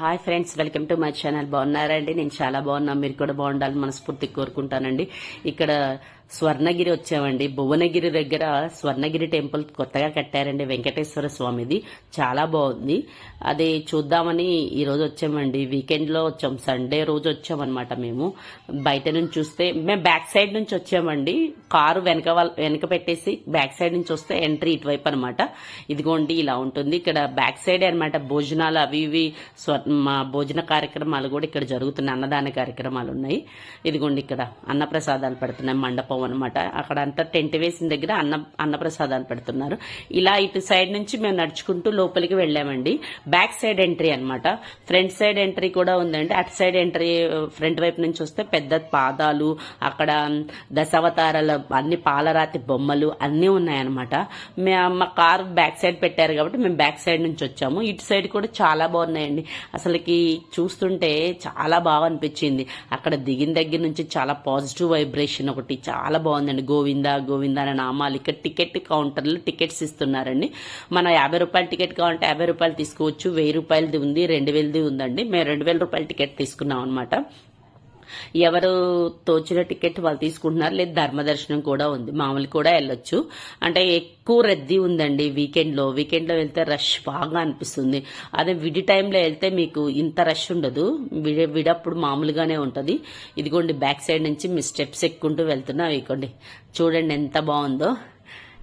Hi friends welcome to my channel. బాగున్నారండి నేను చాలా బాగున్నాను మీరు కూడా బాగుండాలని మనస్ఫూర్తి కోరుకుంటానండి. ఇక్కడ స్వర్ణగిరి వచ్చామండి. భువనగిరి దగ్గర స్వర్ణగిరి టెంపుల్ కొత్తగా కట్టారండి వెంకటేశ్వర స్వామిది. చాలా బాగుంది. అది చూద్దామని ఈ రోజు వచ్చామండి. వీకెండ్లో వచ్చాం. సండే రోజు వచ్చామన్నమాట మేము. బయట నుంచి చూస్తే మేము బ్యాక్ సైడ్ నుంచి వచ్చామండి. కారు వెనక వాళ్ళ వెనక పెట్టేసి బ్యాక్ సైడ్ నుంచి వస్తే ఎంట్రీ ఇటువైపు అనమాట ఇదిగోండి ఇలా ఉంటుంది. ఇక్కడ బ్యాక్ సైడ్ అనమాట భోజనాలు అవి ఇవి స్వ- మా భోజన కార్యక్రమాలు కూడా ఇక్కడ జరుగుతున్నాయి. అన్నదాన కార్యక్రమాలు ఉన్నాయి. ఇదిగోండి ఇక్కడ అన్నప్రసాదాలు పెడుతున్నాయి. మండపం అనమాట అక్కడ అంతా టెంట్ వేసిన దగ్గర అన్న అన్నప్రసాదాలు పెడుతున్నారు. ఇలా ఇటు సైడ్ నుంచి మేము నడుచుకుంటూ లోపలికి వెళ్ళామండి. బ్యాక్ సైడ్ ఎంట్రీ అన్నమాట. ఫ్రంట్ సైడ్ ఎంట్రీ కూడా ఉందండి. అటు సైడ్ ఎంట్రీ ఫ్రంట్ వైపు నుంచి వస్తే పెద్ద పాదాలు అక్కడ దశావతారాల అన్ని పాలరాతి బొమ్మలు అన్నీ ఉన్నాయన్నమాట. మే- మా కార్ బ్యాక్ సైడ్ పెట్టారు కాబట్టి మేము బ్యాక్ సైడ్ నుంచి వచ్చాము. ఇటు సైడ్ కూడా చాలా బాగున్నాయండి. అసలుకి చూస్తుంటే చాలా బాగా అనిపించింది. అక్కడ దిగిన దగ్గర నుంచి చాలా పాజిటివ్ వైబ్రేషన్ ఒకటి చాలా చాలా బాగుందండి. గోవింద గోవింద అనే నామాలు. ఇక్కడ టికెట్ కౌంటర్లో టికెట్స్ ఇస్తున్నారండి. మనం యాభై రూపాయల టికెట్ కావాలంటే యాభై రూపాయలు తీసుకోవచ్చు. వెయ్యి రూపాయలది ఉంది రెండు వేలది ఉందండి. మేము రెండు వేల రూపాయల టికెట్ తీసుకున్నాం అనమాట ఎవరు తోచిన టికెట్ వాళ్ళు తీసుకుంటున్నారు లేదు ధర్మదర్శనం కూడా ఉంది మామూలు కూడా వెళ్ళొచ్చు. అంటే ఎక్కువ రద్దీ ఉందండి వీకెండ్లో. వీకెండ్లో వెళ్తే రష్ బాగా అనిపిస్తుంది. అదే విడి టైంలో వెళ్తే మీకు ఇంత రష్ ఉండదు. విడి విడప్పుడు మామూలుగానే ఉంటుంది. ఇదిగోండి బ్యాక్ సైడ్ నుంచి మీ స్టెప్స్ ఎక్కుంటూ వెళ్తున్నా ఇదిగోండి. చూడండి ఎంత బాగుందో.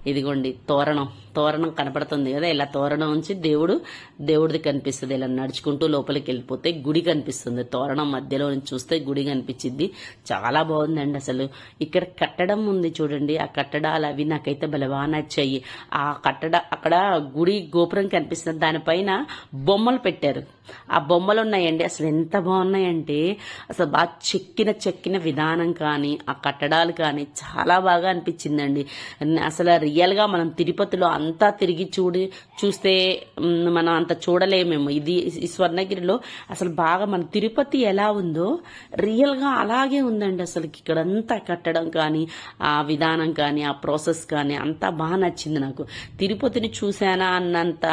ఇదిగోండి తోరణం. తోరణం కనపడుతుంది కదా ఇలా తోరణం ఉంచి దేవుడు దేవుడిది కనిపిస్తుంది. ఇలా నడుచుకుంటూ లోపలికి వెళ్ళిపోతే గుడి కనిపిస్తుంది. తోరణం మధ్యలో నుంచి చూస్తే గుడి కనిపించింది. చాలా బాగుందండి అసలు. ఇక్కడ కట్టడం ఉంది చూడండి ఆ కట్టడాలు అవి నాకైతే భలే నచ్చాయి ఆ కట్టడ అక్కడ గుడి గోపురం కనిపిస్తుంది. దానిపైన బొమ్మలు పెట్టారు. ఆ బొమ్మలు ఉన్నాయండి. అసలు ఎంత బాగున్నాయంటే అసలు బాగా చెక్కిన చెక్కిన విధానం కానీ ఆ కట్టడాలు కానీ చాలా బాగా అనిపించిందండి. అసలు రియల్గా మనం తిరుపతిలో అంతా తిరిగి చూడి చూస్తే మనం అంత చూడలేమేమో ఇది ఈ స్వర్ణగిరిలో అసలు బాగా మన తిరుపతి ఎలా ఉందో రియల్గా అలాగే ఉందండి అసలు. ఇక్కడ అంతా కట్టడం కానీ ఆ విధానం కానీ ఆ ప్రాసెస్ కానీ అంతా బాగా నచ్చింది నాకు. తిరుపతిని చూశానా అన్నంత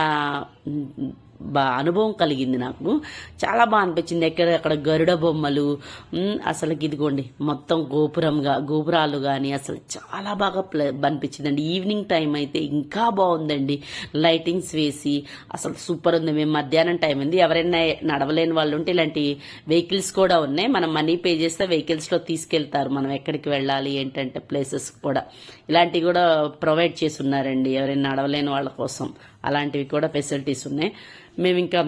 బా అనుభవం కలిగింది నాకు. చాలా బాగా అనిపించింది. ఎక్కడ అక్కడ గరుడ బొమ్మలు ఉమ్, అసలు ఇదిగోండి మొత్తం గోపురంగా గోపురాలు కానీ అసలు చాలా బాగా అనిపించింది అనిపించిందండి. ఈవినింగ్ టైం అయితే ఇంకా బాగుందండి. లైటింగ్స్ వేసి అసలు సూపర్ ఉంది. మేము మధ్యాహ్నం టైం ఉంది. ఎవరైనా నడవలేని వాళ్ళు ఉంటే ఇలాంటి వెహికల్స్ కూడా ఉన్నాయి. మనం మనీ పే చేస్తే వెహికల్స్లో తీసుకెళ్తారు. మనం ఎక్కడికి వెళ్ళాలి ఏంటంటే ప్లేసెస్ కూడా. ఇలాంటివి కూడా ప్రొవైడ్ చేసి ఉన్నారండి ఎవరైనా నడవలేని వాళ్ళ కోసం. అలాంటివి కూడా ఫెసిలిటీస్ ఉన్నాయి. మేము ఇంకా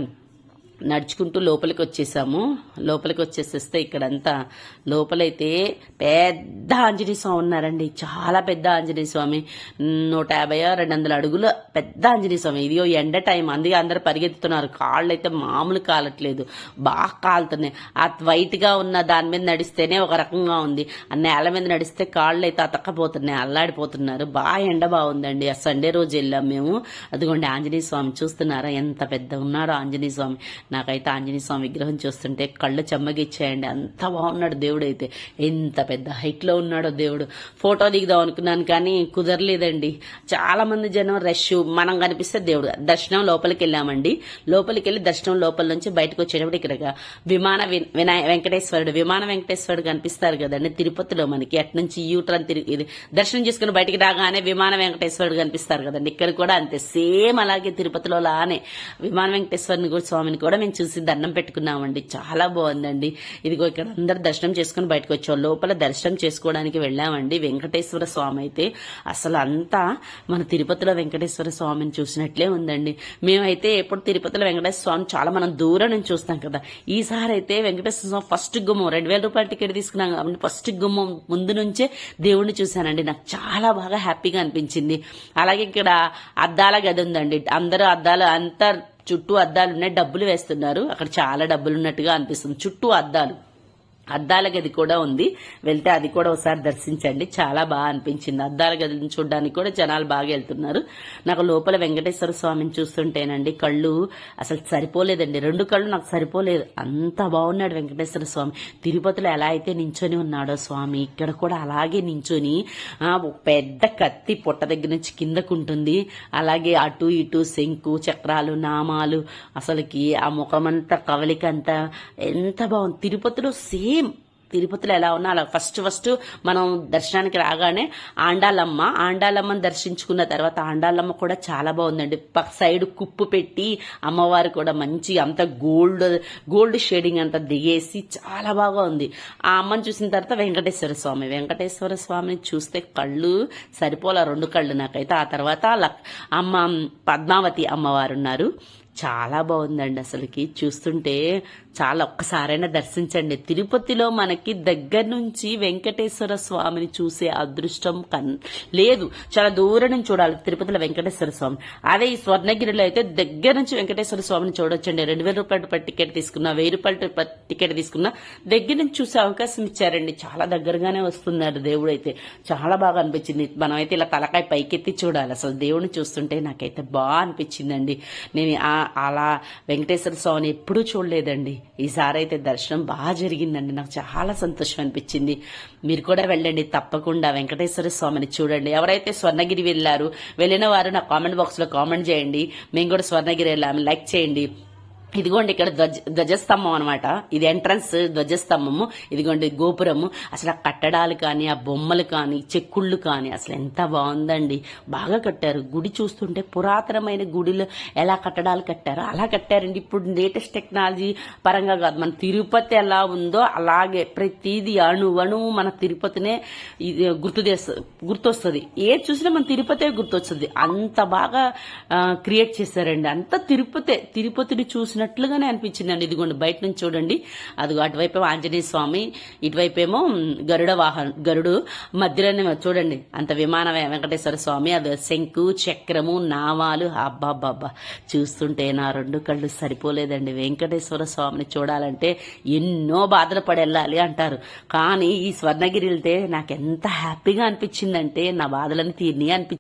నడుచుకుంటూ లోపలికి వచ్చేసాము లోపలికి వచ్చేసేస్తే ఇక్కడంతా లోపలైతే పెద్ద ఆంజనేయ స్వామి ఉన్నారండి. చాలా పెద్ద ఆంజనేయ స్వామి. నూట యాభై రెండు వందల అడుగుల పెద్ద ఆంజనేయ స్వామి. ఇదిగో ఎండ టైం. అందుకే అందరు పరిగెత్తుతున్నారు. కాళ్ళు అయితే మామూలు కాలట్లేదు. బాగా కాలుతున్నాయి. ఆ వైట్గా ఉన్న దాని మీద నడిస్తేనే ఒక రకంగా ఉంది. ఆ నేల మీద నడిస్తే కాళ్ళు అయితే అతక్కపోతున్నాయి. అల్లాడిపోతున్నారు. బాగా ఎండ బాగుందండి. ఆ సండే రోజు వెళ్ళాం మేము. అదిగోండి ఆంజనేయ స్వామి చూస్తున్నారా? ఎంత పెద్ద ఉన్నారో ఆంజనేయ స్వామి. నాకైతే ఆంజనేయ స్వామి విగ్రహం చూస్తుంటే కళ్ళు చెమ్మగిచ్చాయండి. అంత బాగున్నాడు దేవుడు అయితే ఎంత పెద్ద హైట్లో ఉన్నాడో దేవుడు. ఫోటో దిగుదాం అనుకున్నాను కానీ కుదరలేదండి. చాలా మంది జనం రష్ మనం కనిపిస్తే దేవుడు దర్శనం లోపలికి వెళ్ళామండి. లోపలికి వెళ్ళి దర్శనం లోపల నుంచి బయటకు వచ్చేటప్పుడు ఇక్కడ విమాన వినాయ వెంకటేశ్వరుడు విమాన వెంకటేశ్వరుడు కనిపిస్తారు కదండి తిరుపతిలో మనకి. అట్నుంచి యూట్రన్ తిరిగి ఇది దర్శనం చేసుకుని బయటికి రాగానే విమాన వెంకటేశ్వరుడు కనిపిస్తారు కదండి. ఇక్కడ కూడా అంతే. సేమ్ అలాగే తిరుపతిలో లానే విమాన వెంకటేశ్వరుని కూడా స్వామిని కూడా మేము చూసి దండం పెట్టుకున్నామండి. చాలా బాగుందండి. ఇదిగో ఇక్కడ అందరు దర్శనం చేసుకుని బయటకు వచ్చాం లోపల దర్శనం చేసుకోవడానికి వెళ్ళామండి. వెంకటేశ్వర స్వామి అయితే అసలు అంతా మన తిరుపతిలో వెంకటేశ్వర స్వామిని చూసినట్లే ఉందండి. మేమైతే ఎప్పుడు తిరుపతిలో వెంకటేశ్వర స్వామి చాలా మనం దూరం నుంచి చూస్తాం కదా. ఈసారి అయితే వెంకటేశ్వర స్వామి ఫస్ట్ గుమ్మం రెండు వేల రూపాయల టికెట్ తీసుకున్నాం కాబట్టి ఫస్ట్ గుమ్మం ముందు నుంచే దేవుణ్ణి చూశానండి. నాకు చాలా బాగా హ్యాపీగా అనిపించింది. అలాగే ఇక్కడ అద్దాల గది ఉందండి. అందరూ అద్దాలు అంతా చుట్టూ అద్దాలు ఉన్నాయి డబ్బులు వేస్తున్నారు. అక్కడ చాలా డబ్బులు ఉన్నట్టుగా అనిపిస్తుంది. చుట్టూ అద్దాలు. అద్దాల గది కూడా ఉంది. వెళ్తే అది కూడా ఒకసారి దర్శించండి. చాలా బాగా అనిపించింది. అద్దాల గదిని చూడడానికి కూడా జనాలు బాగా వెళ్తున్నారు. నాకు లోపల వెంకటేశ్వర స్వామిని చూస్తుంటేనండి కళ్ళు అసలు సరిపోలేదండి. రెండు కళ్ళు నాకు సరిపోలేదు. అంత బాగున్నాడు వెంకటేశ్వర స్వామి. తిరుపతిలో ఎలా అయితే నించొని ఉన్నాడో స్వామి ఇక్కడ కూడా అలాగే నించొని ఒక పెద్ద కత్తి పొట్ట దగ్గర నుంచి కిందకు ఉంటుంది. అలాగే అటు ఇటు శంకు చక్రాలు నామాలు. అసలుకి ఆ ముఖమంతా కవలిక అంతా ఎంత బాగుంది. తిరుపతిలో సేమ్ తిరుపతిలో ఎలా ఉన్నా అలా ఫస్ట్ ఫస్ట్ మనం దర్శనానికి రాగానే ఆండాలమ్మ ఆండాలమ్మని దర్శించుకున్న తర్వాత ఆండాలమ్మ కూడా చాలా బాగుందండి. పక్క సైడ్ కుప్పు పెట్టి అమ్మవారు కూడా మంచి అంత గోల్డ్ గోల్డ్ షేడింగ్ అంతా దిగేసి చాలా బాగా ఉంది. ఆ అమ్మని చూసిన తర్వాత వెంకటేశ్వర స్వామి వెంకటేశ్వర స్వామిని చూస్తే కళ్ళు సరిపోలా రెండు కళ్ళు నాకైతే. ఆ తర్వాత అమ్మ పద్మావతి అమ్మవారు ఉన్నారు. చాలా బాగుందండి అసలుకి. చూస్తుంటే చాలా ఒక్కసారైనా దర్శించండి. తిరుపతిలో మనకి దగ్గర నుంచి వెంకటేశ్వర స్వామిని చూసే అదృష్టం కన్ లేదు. చాలా దూరం నుంచి చూడాలి. తిరుపతిలో వెంకటేశ్వర స్వామి. అదే ఈ స్వర్ణగిరిలో అయితే దగ్గర నుంచి వెంకటేశ్వర స్వామిని చూడొచ్చండి. రెండు వేల రూపాయలు ప- టికెట్ తీసుకున్నా వెయ్యి రూపాయలు టికెట్ తీసుకున్నా దగ్గర నుంచి చూసే అవకాశం ఇచ్చారండి. చాలా దగ్గరగానే వస్తున్నారు దేవుడు అయితే చాలా బాగా అనిపించింది. మనమైతే ఇలా తలకాయ పైకెత్తి చూడాలి. అసలు దేవుడిని చూస్తుంటే నాకైతే బాగా అనిపించిందండి. నేను అలా వెంకటేశ్వర స్వామిని ఎప్పుడూ చూడలేదండి. ఈసారి అయితే దర్శనం బాగా జరిగిందండి. నాకు చాలా సంతోషం అనిపించింది. మీరు కూడా వెళ్ళండి తప్పకుండా. వెంకటేశ్వర స్వామిని చూడండి. ఎవరైతే స్వర్ణగిరి వెళ్ళారు వెళ్ళిన వారు నా కామెంట్ బాక్స్లో కామెంట్ చేయండి. మేము కూడా స్వర్ణగిరి వెళ్ళాము. లైక్ చేయండి. ఇదిగోండి ఇక్కడ ధ్వజ ధ్వజస్తంభం అనమాట ఇది ఎంట్రన్స్ ధ్వజస్తంభము ఇదిగోండి గోపురము. అసలు ఆ కట్టడాలు కానీ ఆ బొమ్మలు కానీ చెక్కుళ్ళు కానీ అసలు ఎంత బాగుందండి. బాగా కట్టారు. గుడి చూస్తుంటే పురాతనమైన గుడిలో ఎలా కట్టడాలు కట్టారో అలా కట్టారండి. ఇప్పుడు లేటెస్ట్ టెక్నాలజీ పరంగా కాదు. మన తిరుపతి ఎలా ఉందో అలాగే ప్రతిదీ అణు అణువు మన తిరుపతినే ఇది గుర్తు గుర్తొస్తుంది. ఏ చూసినా మన తిరుపతే గుర్తొస్తుంది. అంత బాగా క్రియేట్ చేశారండి. అంత తిరుపతే తిరుపతిని చూసి చూసినట్లుగానే అనిపించిందండి. ఇదిగోండి బయట నుంచి చూడండి. అది అటువైపు ఆంజనేయ స్వామి ఇటువైపేమో గరుడ వాహనం గరుడు మధ్యలోనే చూడండి. అంత విమాన వెంకటేశ్వర స్వామి అది శంకు చక్రము నావాలు అబ్బాబ్బాబ్బా. చూస్తుంటే నా రెండు కళ్ళు సరిపోలేదండి. వెంకటేశ్వర స్వామిని చూడాలంటే ఎన్నో బాధలు పడి వెళ్ళాలి అంటారు. కానీ ఈ స్వర్ణగిరి వెళ్తే నాకు ఎంత హ్యాపీగా అనిపించిందంటే నా బాధలని తీరిని అనిపించింది